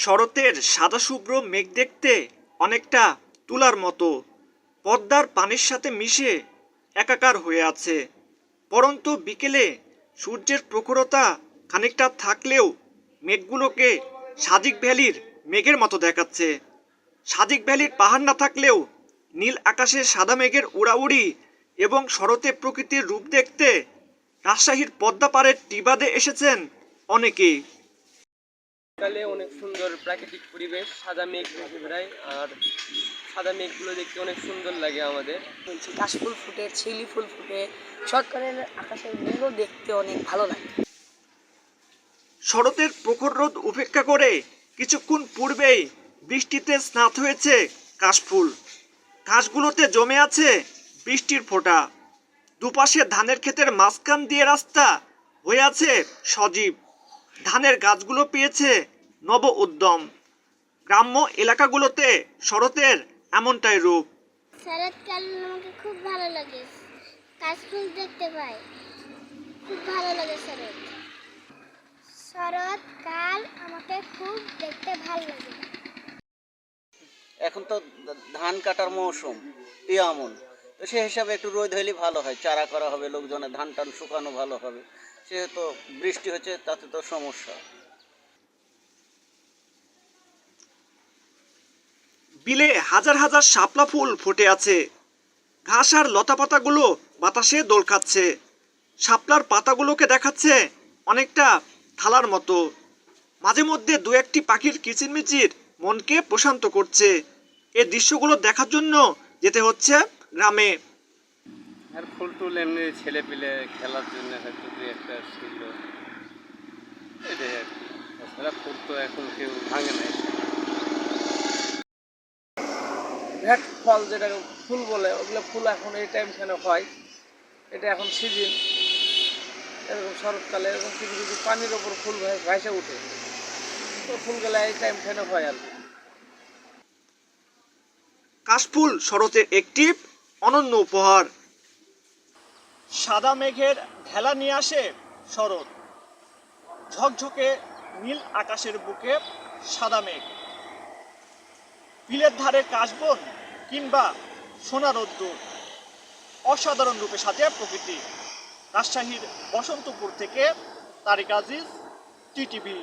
শরতের সাদা শুভ্র মেঘ দেখতে অনেকটা তুলার মতো। পদ্মার পানির সাথে মিশে একাকার হয়ে আছে। পরন্তু বিকেলে সূর্যের প্রখরতা খানিকটা থাকলেও মেঘগুলোকে সাদিক ভ্যালির মেঘের মতো দেখাচ্ছে। সাদিক ভ্যালির পাহাড় না থাকলেও নীল আকাশে সাদা মেঘের উড়াউড়ি এবং শরতে প্রকৃতির রূপ দেখতে রাজশাহীর পদ্মা পাড়ের টিবাদে এসেছেন অনেকেই। কালে অনেক সুন্দর প্রাকৃতিক পরিবেশ সাদা মেঘ ভেসে বেড়ায় আর সাদা মেঘগুলো দেখতে অনেক সুন্দর লাগে আমাদের। বলছি কাশফুল ফুটে ছিলি ফুল ফুটে শরৎকালের আকাশের মেঘও দেখতে অনেক ভালো লাগে। শরতের প্রখর রোদ উপেক্ষা করে কিছুক্ষণ পূর্বেই বৃষ্টিতে স্নাত হয়েছে কাশফুল। ঘাসগুলোতে জমে আছে বৃষ্টির ফোঁটা। দুপাশে ধানের ক্ষেতের মাঝখান দিয়ে রাস্তা হয়ে আছে সজীব। ধানের গাছগুলো পেয়েছে নব উদ্যম। গ্রাম্য এলাকাগুলোতে শরতের এমনটাই রূপ। শরৎকাল আমাকে খুব ভালো লাগে। কাশফুল দেখতে পাই। খুব ভালো লাগে শরৎ। শরৎকাল আমাকে খুব দেখতে ভালো লাগে। এখন তো ধান কাটার মৌসুম এই আমন। তো সে হিসাবে একটু রোদ হলে ভালো হয় চারা করা হবে লোকজনের ধান টান শুকানো ভালো হবে। সেহেতু বৃষ্টি হচ্ছে তাতে তো সমস্যা। বিলে হাজার হাজার শাপলা ফুল ফুটে আছে। ঘাস আর লতা পাতাগুলো বাতাসে দোল খাচ্ছে। শাপলার পাতাগুলোকে দেখাচ্ছে অনেকটা থালার মতো। মাঝে মধ্যে দু একটি পাখির কিচিরমিচির মনকে প্রশান্ত করছে। এই দৃশ্যগুলো দেখার জন্য যেতে হচ্ছে গ্রামে। আর ফুল টুল এমনি ছেলে পিলে খেলার জন্য হয়তো দুই একটা ছিল। এটাই আর কি। তাছাড়া ফুল তো এখন কেউ ভাঙে নাই। ভ্যাট ফল যেটাকে ফুল বলে ওগুলো ফুল এখন এই টাইম কেন হয়? এটা এখন সিজন এরকম শরৎকালে এরকম কিছু কিছু পানির ওপর ফুল ভেসে উঠে তো ফুলগুলো এই টাইম কেন হয় আর কাশফুল শরতের একটি অনন্য উপহার। সাদা মেঘের ভেলা নিয়ে আসে শরৎ। ঝকঝকে নীল আকাশের বুকে সাদা মেঘ। বিলের ধারে কাশবন কিংবা সোনা রোদ্দুর অসাধারণ রূপে সাজে প্রকৃতি। রাজশাহীর বসন্তপুর থেকে তারিক আজিজ টিটিভি।